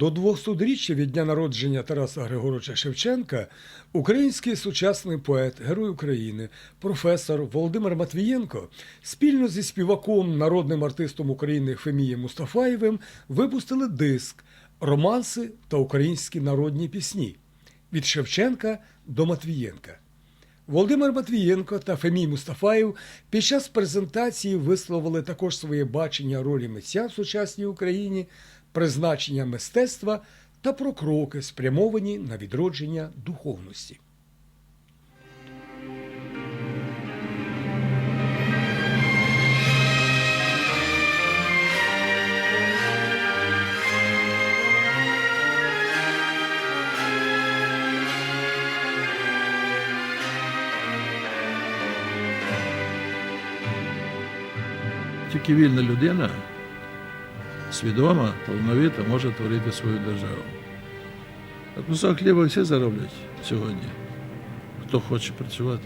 До 200-річчя від дня народження Тараса Григоровича Шевченка український сучасний поет, герой України, професор Володимир Матвієнко спільно зі співаком, народним артистом України Фемієм Мустафаєвим випустили диск Романси та українські народні пісні від Шевченка до Матвієнка. Володимир Матвієнко та Фемій Мустафаєв під час презентації висловили також своє бачення ролі митця в сучасній Україні, призначення мистецтва та про кроки, спрямовані на відродження духовності. Тільки вільна людина, свідома, талановита, може творити свою державу. А кусок хліба всі зароблять сьогодні, хто хоче працювати.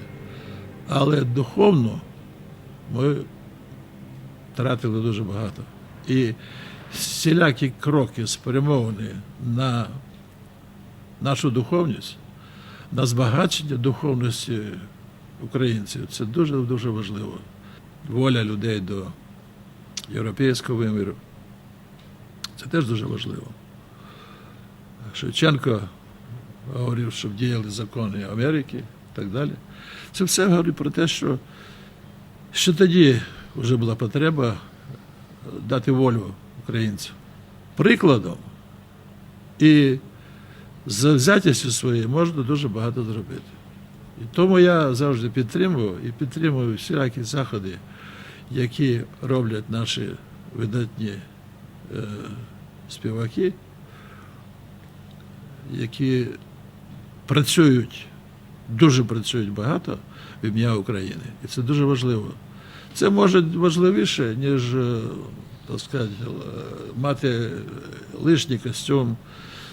Але духовно ми втратили дуже багато. І всілякі кроки спрямовані на нашу духовність, на збагачення духовності українців. Це дуже-дуже важливо. Воля людей до європейського виміру. Це теж дуже важливо. Шевченко говорив, щоб діяли закони Америки і так далі. Це все говорить про те, що ще тоді вже була потреба дати волю українцям. Прикладом і завзятістю своєю можна дуже багато зробити. І тому я завжди підтримував і підтримую всілякі заходи, які роблять наші видатні е, співаки, які працюють, дуже працюють багато в ім'я України. І це дуже важливо. Це може важливіше, ніж е, так сказати, е, мати лишній костюм.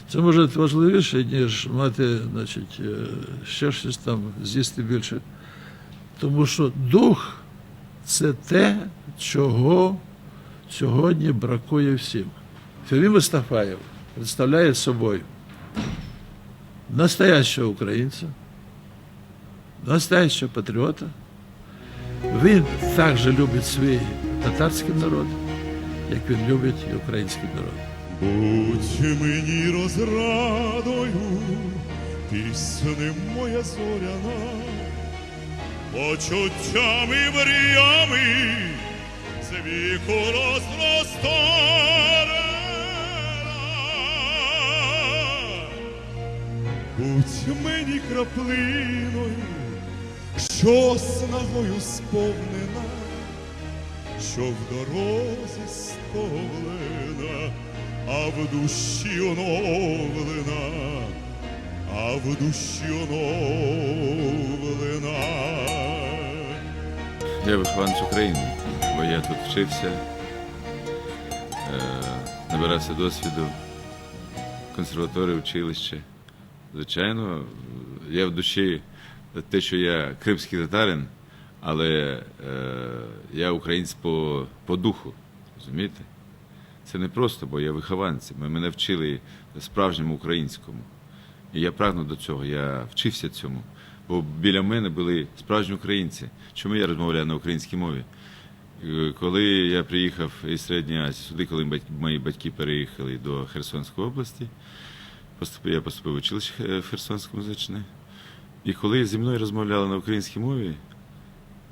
Це може важливіше, ніж мати значить, е, ще щось там з'їсти більше. Тому що дух це те, чого сьогодні бракує всім. Філіп Мустафаєв представляє собою настоящего українця, настоящего патріота. Він також любить свій татарський народ, як він любить і український народ. Будь мені розрадою, пісни моя зоряна, почуттями мріями з віку розростарена. Будь мені краплиною, що снагою сповнена, що в дорозі стовлена, а в душі оновлена, а в душі оновлена. Я вихованець України, бо я тут вчився, е, набирався досвіду, консерваторії, училище. Звичайно, я в душі те, що я кримський татарин, але е, я українець по, по духу. Розумієте? Це не просто, бо я вихованець. Ми мене вчили справжньому українському. І я прагну до цього, я вчився цьому. Бо біля мене були справжні українці. Чому я розмовляю на українській мові? Е, Коли я приїхав із Середньої Азії, сюди, коли мої батьки переїхали до Херсонської області, я поступив в училище е, в Херсонському музичне. І коли зі мною розмовляли на українській мові,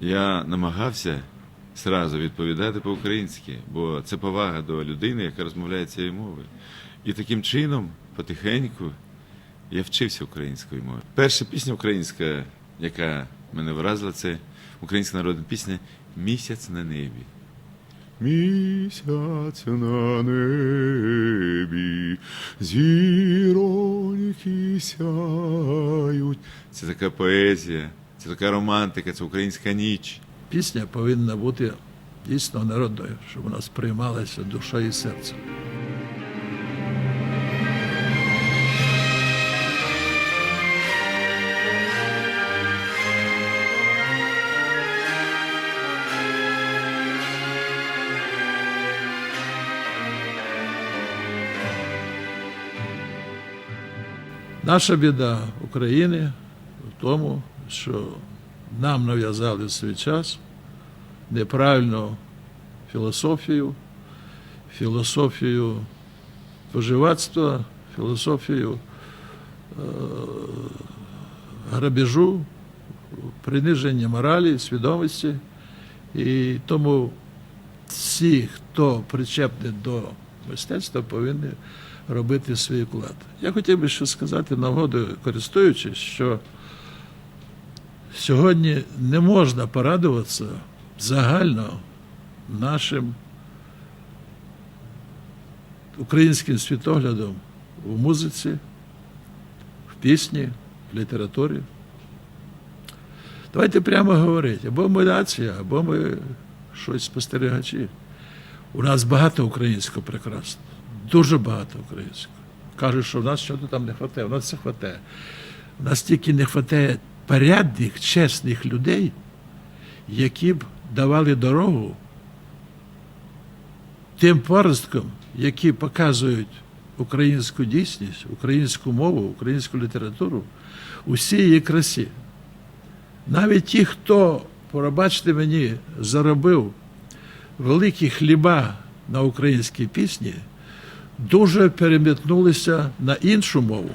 я намагався зразу відповідати по-українськи, бо це повага до людини, яка розмовляє цією мовою. І таким чином, потихеньку, я вчився української мови. Перша пісня українська, яка мене вразила, це українська народна пісня Місяць на небі. Місяць на небі, зіроньки сяють. Це така поезія, це така романтика, це українська ніч. Пісня повинна бути дійсно народною, щоб вона сприймалася душою і серцем. Наша біда України в тому, що нам нав'язали в свій час неправильну філософію, філософію споживацтва, філософію е, грабежу, приниження моралі, свідомості. І тому всі, хто причепний до мистецтва, повинні робити свій вклад. Я хотів би ще сказати нагодою, користуючись, що сьогодні не можна порадуватися загально нашим українським світоглядом у музиці, в пісні, в літературі. Давайте прямо говорити, або ми нація, або ми щось спостерігачі. У нас багато українського прекрасно, дуже багато українського. Кажуть, що в нас щось там не вистачає, у нас все вистачає. У нас тільки не вистачає порядних, чесних людей, які б давали дорогу тим паросткам, які показують українську дійсність, українську мову, українську літературу у всій її красі. Навіть ті, хто, пробачте мені, заробив великі хліба на українській пісні, дуже переметнулися на іншу мову.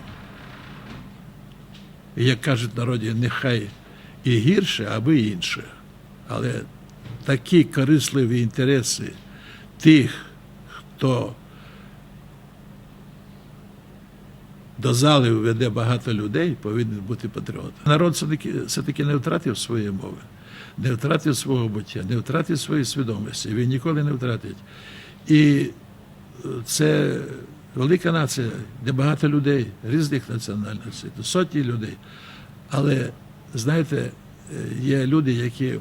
Як кажуть народі, нехай і гірше, аби інше. Але такі корисливі інтереси тих, хто до зали веде багато людей, повинен бути патріотом. Народ все-таки, не втратив своєї мови, не втратив свого буття, не втратив своєї свідомості. Він ніколи не втратить. І це велика нація, де багато людей, різних національностей, сотні людей. Але, знаєте, е, є люди, які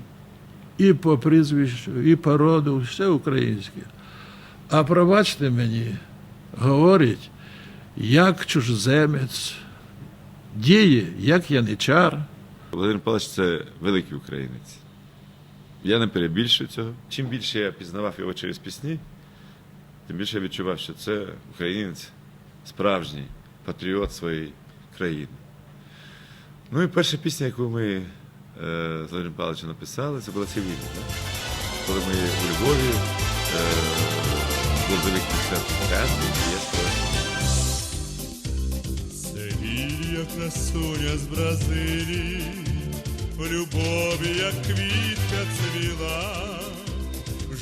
і по прізвищу, і по роду, все українське. А пробачте мені, говорить, як чужоземець, діє, як яничар. Володимир Павлович це великий українець. Я не перебільшую цього. Чим більше я пізнавав його через пісні, тим більше я відчував, що це українець справжній патріот своєї країни. Ну і перша пісня, яку ми е, з Володимиром Павловичем написали, це була. Да? Коли ми у Львові е, був великий концерт в і я. Севілія, красуня з Бразилії, в любові, як квітка цвіла,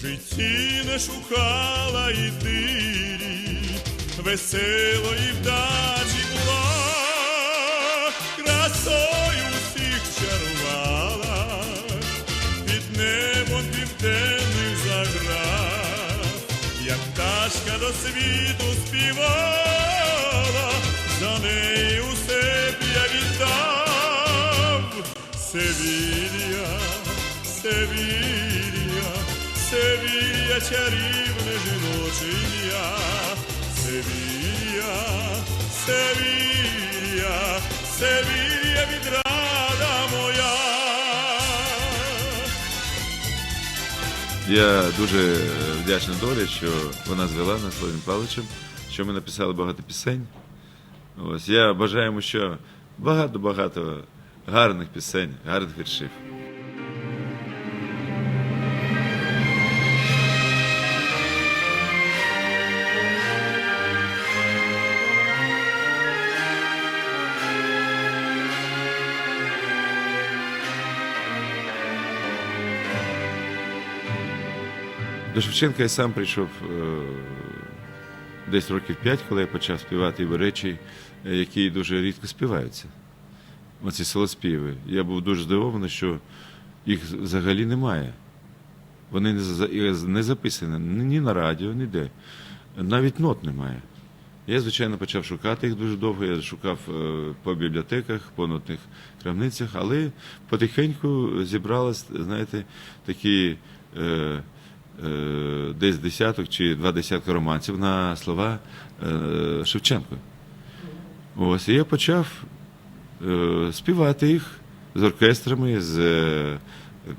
житті не шукала ідилі, веселої вдачі була, красою всіх чарувала, під небом південних заграв, як пташка до світу співала, за неї усе б я віддав. Севілія, Севілія, Севілія, чарівне жіноче ім'я. Севілія, Севілія, Севілія, відрада моя. Я дуже вдячний долі, що вона звела нас Володимиром Павловичем, що ми написали багато пісень. Ось я бажаю що багато-багато гарних пісень, гарних віршів. До Шевченка я сам прийшов е, десь років п'ять, коли я почав співати його речі, е, які дуже рідко співаються. Оці солоспіви. Я був дуже здивований, що їх взагалі немає. Вони не, записані ні на радіо, ніде. Навіть нот немає. Я, звичайно, почав шукати їх дуже довго. Я шукав е, по бібліотеках, по нотних крамницях, але потихеньку зібралось, знаєте, такі десь десяток чи два десятки романців на слова е, Шевченко. Ось, і я почав е, співати їх з оркестрами, з, е,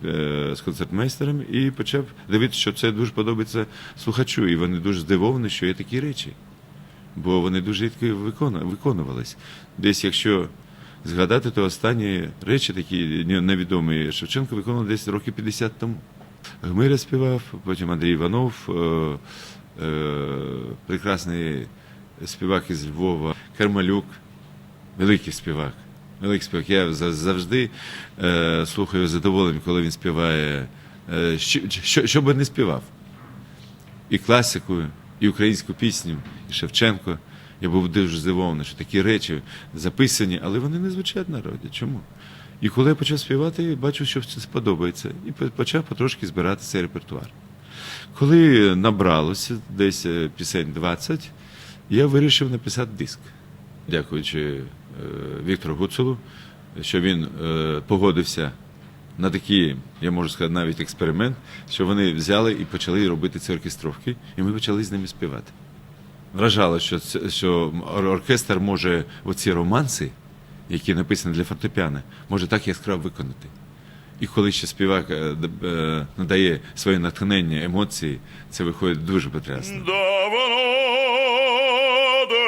е, з концертмейстерами, і почав дивитися, що це дуже подобається слухачу. І вони дуже здивовані, що є такі речі. бо вони дуже рідко викону- виконувались. Десь, якщо згадати, то останні речі такі невідомі Шевченко виконував десь років 50 тому. Гмиря співав, потім Андрій Іванов, е, е, прекрасний співак із Львова, Кармалюк, великий співак. Великий співак. Я завжди слухаю задоволенням, коли він співає, е, що, що, що би не співав. І класику, і українську пісню, і Шевченко. Я був дуже здивований, що такі речі записані, але вони не звучать народі. Чому? І коли я почав співати, бачу, що це сподобається, і почав потрошки збирати цей репертуар. Коли набралося десь е, пісень 20, я вирішив написати диск. Дякуючи е, Віктору Гуцулу, що він е, погодився на такий, я можу сказати, навіть експеримент, що вони взяли і почали робити ці оркестровки, і ми почали з ними співати. Вражало, що, що оркестр може оці романси, які написані для фортепіано, може так яскраво виконати. І коли ще співак е, е, надає своє натхнення, емоції, це виходить дуже потрясно. Давно де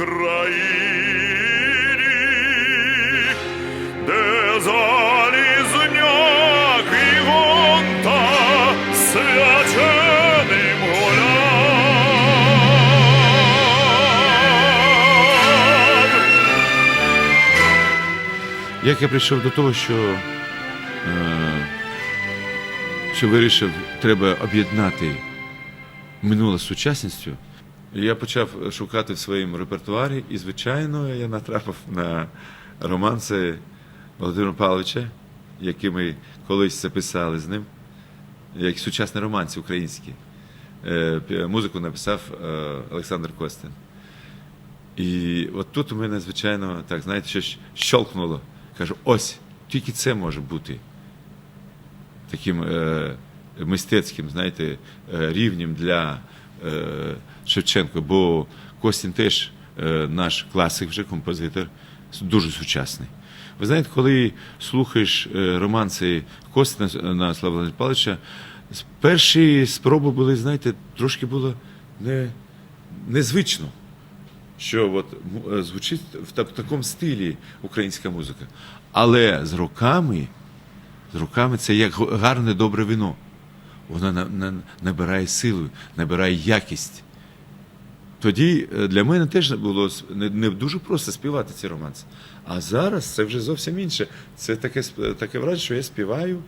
Україні, де залізняк і гонта свяченим гуляв. Як я прийшов до того, що, е, що вирішив, треба об'єднати минуле з сучасністю, я почав шукати в своєму репертуарі, і, звичайно, я натрапив на романси Володимира Павловича, які ми колись записали з ним, як сучасні романси українські. Е, Музику написав е, Олександр Костин. І от тут у мене, звичайно, так, знаєте, щось щолкнуло. Кажу, ось, тільки це може бути таким е, мистецьким, знаєте, е, рівнем для е, Шевченка, бо Костін теж е, наш класик, вже композитор, дуже сучасний. Ви знаєте, коли слухаєш е, романси Костіна на Слава Павловича, перші спроби були, знаєте, трошки було не, незвично що от е, звучить в такому стилі українська музика. Але з роками, з роками це як гарне добре вино. Воно на, на, набирає силу, набирає якість. Тоді е, для мене теж було не, не дуже просто співати ці романси. А зараз це вже зовсім інше. Це таке, таке враження, що я співаю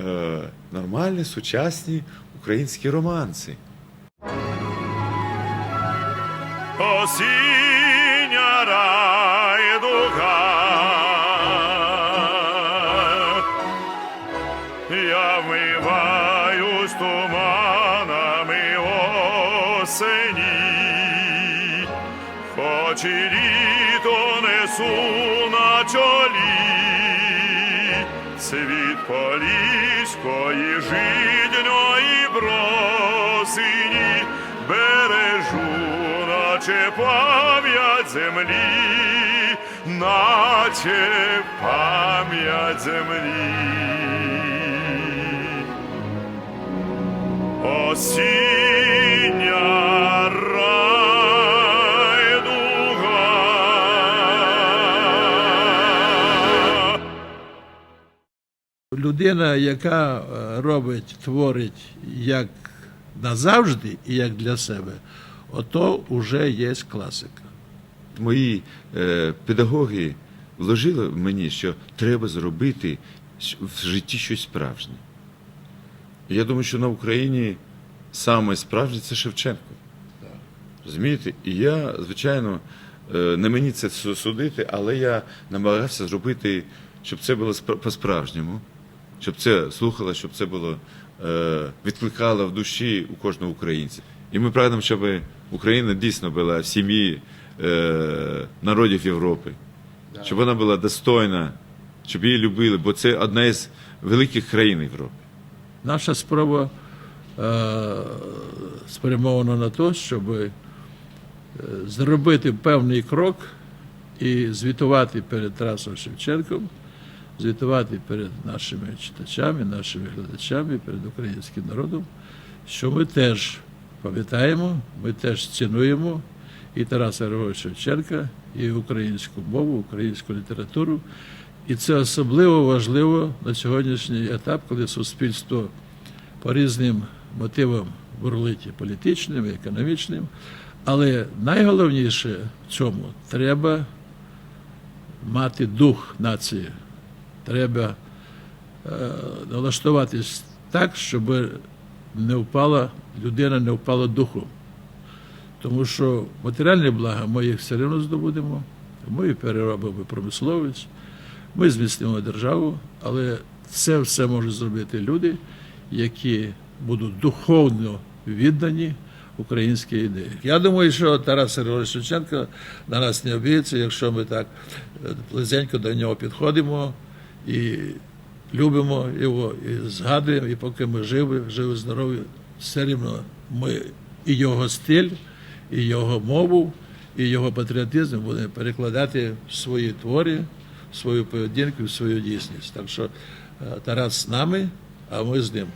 е, нормальні, сучасні українські романси. осіння світ поліської жидньої бросині бережу, наче пам'ять землі, наче пам'ять землі. Осіння Людина, яка е, робить, творить як назавжди і як для себе, ото вже є класика. мої е, педагоги вложили в мені, що треба зробити в житті щось справжнє. Я думаю, що на Україні саме справжнє це Шевченко. Розумієте? І я, звичайно, е, не мені це судити, але я намагався зробити щоб це було по-справжньому, щоб це слухало, щоб це було е, відкликало в душі у кожного українця. І ми прагнемо, щоб Україна дійсно була в сім'ї е, народів Європи, щоб вона була достойна, щоб її любили, бо це одна із великих країн Європи. Наша спроба е, спрямована на те, щоб зробити певний крок і звітувати перед Тарасом Шевченком, звітувати перед нашими читачами, нашими глядачами, перед українським народом, що ми теж пам'ятаємо, ми теж цінуємо і Тараса Григоровича Шевченка, і українську мову, українську літературу. І це особливо важливо на сьогоднішній етап, коли суспільство по різним мотивам бурлить політичним, і економічним. Але найголовніше в цьому треба мати дух нації. Треба е, налаштуватись так, щоб не впала людина, не впала духом. Тому що матеріальні блага ми їх все одно здобудемо, ми їх переробимо промисловість, ми зміцнимо державу, але це все можуть зробити люди, які будуть духовно віддані українській ідеї. Я думаю, що Тарас Григорович Шевченко на нас не обіється, якщо ми так е, близенько до нього підходимо і любимо його, і згадуємо, і поки ми живі, живі, здорові, все рівно ми і його стиль, і його мову, і його патріотизм будемо перекладати в свої твори, в свою поведінку, в свою дійсність. Так що е, Тарас з нами, а ми з ним.